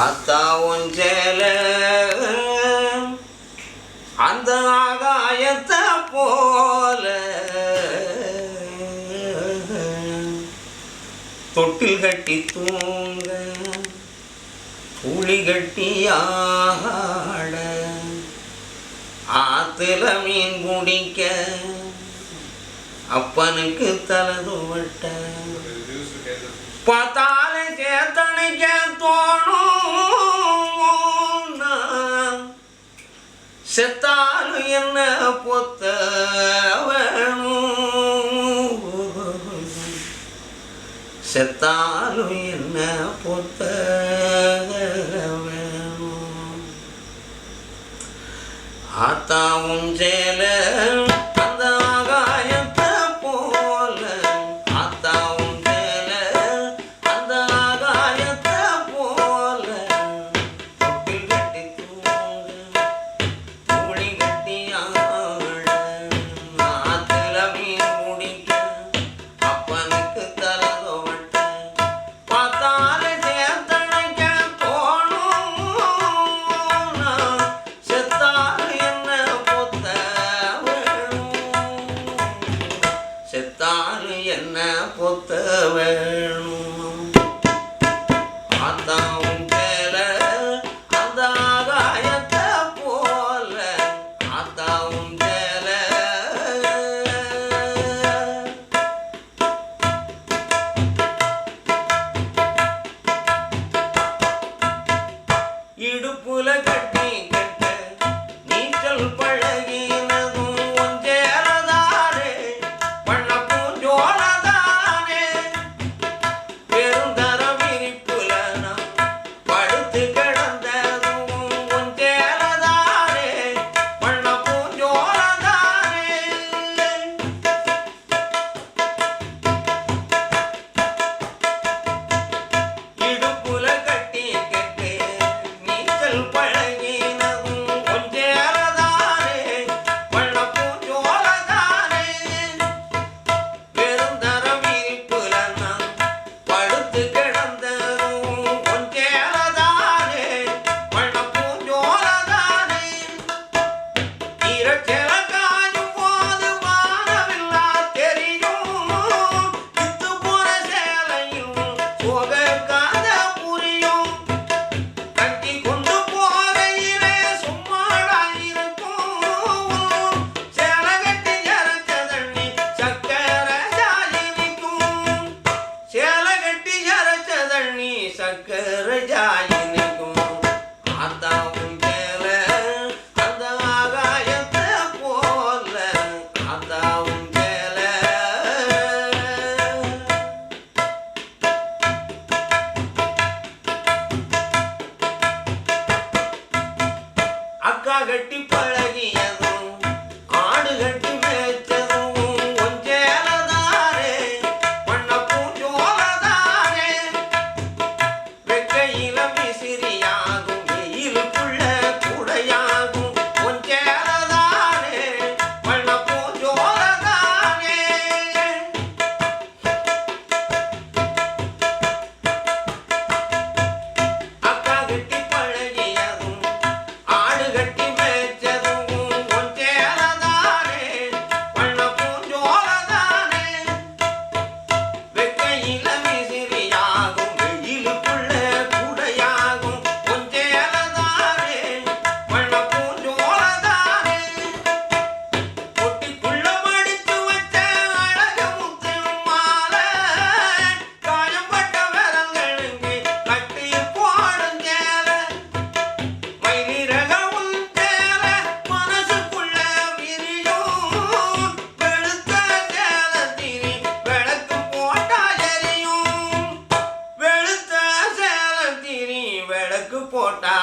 அத்தாவும் சேல அந்த ஆகாயத்தை போல. தொட்டில் கட்டி தூங்க புளி கட்டியாட ஆத்துல மீன் குடிக்க அப்பனுக்கு தலதுவட்ட பார்த்தாலே சேத்தனைக்க தோணும் செத்தாலும் என்ன பொத்த செத்தாலும் என்ன பொத்த ஆத்தாவும் சேலை fire. గట్టి போட்டா